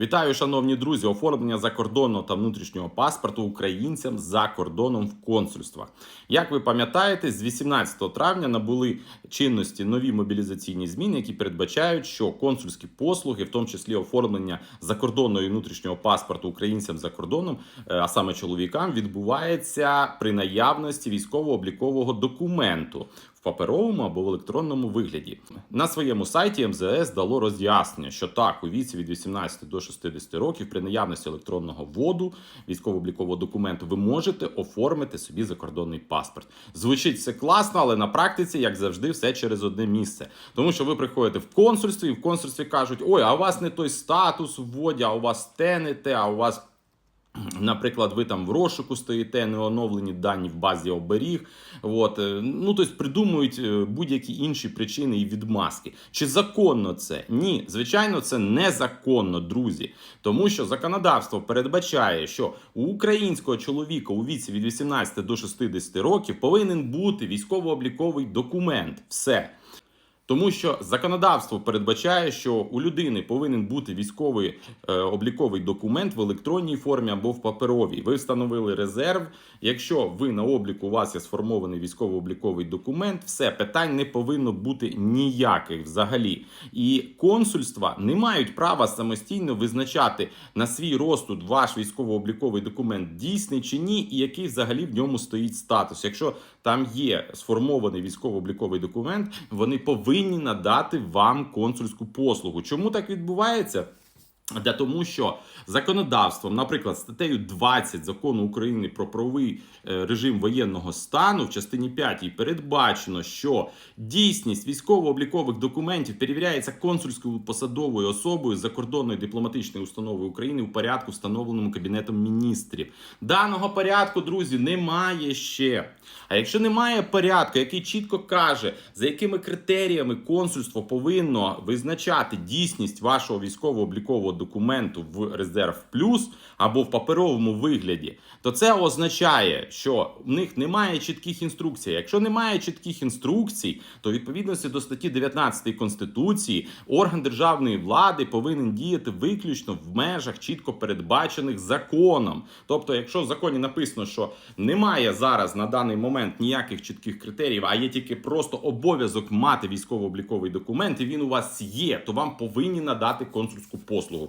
Вітаю, шановні друзі! Оформлення закордонного та внутрішнього паспорту українцям за кордоном в консульствах. Як ви пам'ятаєте, з 18 травня набули чинності нові мобілізаційні зміни, які передбачають, що консульські послуги, в тому числі оформлення закордонного і внутрішнього паспорту українцям за кордоном, е, а саме чоловікам, відбувається при наявності військово-облікового документу в паперовому або в електронному вигляді. На своєму сайті МЗС дало роз'яснення, що так, у віці від 18 до 60 років при наявності електронного воду військово-облікового документу ви можете оформити собі закордонний паспорт. Звучить все класно, але на практиці, як завжди, все через одне місце. Тому що ви приходите в консульство, і в консульстві кажуть: ой, а у вас не той статус в воді, а у вас те не те, а у вас. Наприклад, ви там в розшуку стоїте, не оновлені дані в базі оберіг. От, е, ну тобто придумують е, будь-які інші причини і відмазки. Чи законно це? Ні, звичайно, це незаконно, друзі. Тому що законодавство передбачає, що у українського чоловіка у віці від 18 до 60 років повинен бути військово-обліковий документ. Все. Тому що законодавство передбачає, що у людини повинен бути військовий е, обліковий документ в електронній формі або в паперовій. Ви встановили резерв. Якщо ви на обліку у вас є сформований військово-обліковий документ, все питань не повинно бути ніяких взагалі. І консульства не мають права самостійно визначати на свій розсуд ваш військово-обліковий документ дійсний чи ні, і який взагалі в ньому стоїть статус. Якщо там є сформований військово-обліковий документ, вони повинні надати вам консульську послугу. Чому так відбувається? Для тому, що законодавством, наприклад, статтею 20 закону України про правовий е, режим воєнного стану в частині 5 передбачено, що дійсність військово-облікових документів перевіряється консульською посадовою особою закордонної дипломатичної установи України у порядку, встановленому кабінетом міністрів. Даного порядку, друзі, немає ще. А якщо немає порядку, який чітко каже, за якими критеріями консульство повинно визначати дійсність вашого військово-облікового документу в резерв плюс або в паперовому вигляді, то це означає, що в них немає чітких інструкцій. Якщо немає чітких інструкцій, то відповідності до статті 19 Конституції орган державної влади повинен діяти виключно в межах чітко передбачених законом. Тобто, якщо в законі написано, що немає зараз на даний момент ніяких чітких критеріїв, а є тільки просто обов'язок мати військово-обліковий документ, і він у вас є, то вам повинні надати консульську послугу.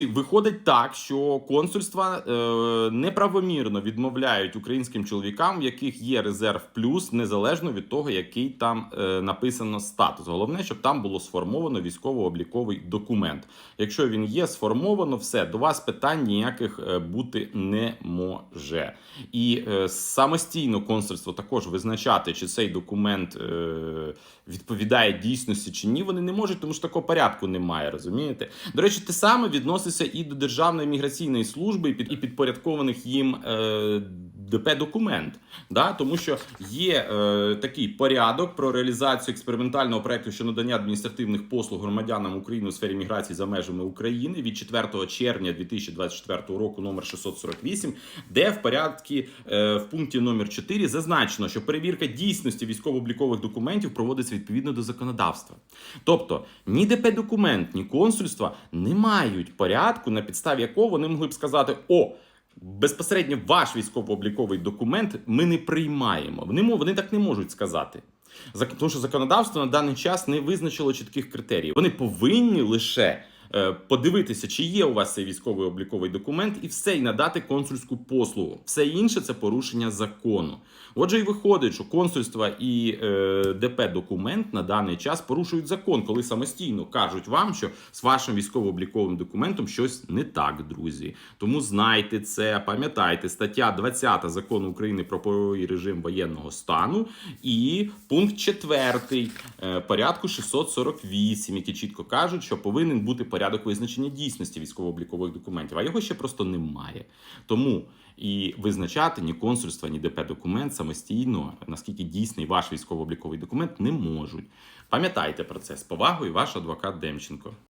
Виходить так, що консульства е, неправомірно відмовляють українським чоловікам, в яких є резерв плюс, незалежно від того, який там е, написано статус. Головне, щоб там було сформовано військово-обліковий документ. Якщо він є сформовано, все до вас питань ніяких е, бути не може. І е, самостійно консульство також визначати, чи цей документ е, відповідає дійсності чи ні, вони не можуть, тому що такого порядку немає. Розумієте? До речі, те саме відноситься і до Державної міграційної служби і під і підпорядкованих їм е, ДП документ. Да? Тому що є е, такий порядок про реалізацію експериментального проекту щодо надання адміністративних послуг громадянам України у сфері міграції за межами України від 4 червня 2024 року, номер 648, де в порядку е, в пункті номер 4 зазначено, що перевірка дійсності військово-облікових документів проводиться відповідно до законодавства. Тобто ні ДП документ, ні консульства не мають порядку, на підставі якого вони могли б сказати: о. Безпосередньо ваш військово-обліковий документ ми не приймаємо. Вони, вони так не можуть сказати. Тому що законодавство на даний час не визначило чітких критеріїв. Вони повинні лише подивитися, чи є у вас цей військовий обліковий документ, і все, і надати консульську послугу. Все інше це порушення закону. Отже, і виходить, що консульство і е, ДП документ на даний час порушують закон, коли самостійно кажуть вам, що з вашим військово-обліковим документом щось не так, друзі. Тому знайте це, пам'ятайте, стаття 20 закону України про правовий режим воєнного стану і пункт 4 е, порядку 648, які чітко кажуть, що повинен бути порядок визначення дійсності військово-облікових документів, а його ще просто немає. Тому і визначати ні консульства, ні ДП документ самостійно, наскільки дійсний ваш військово-обліковий документ, не можуть. Пам'ятайте про це з повагою, ваш адвокат Демченко.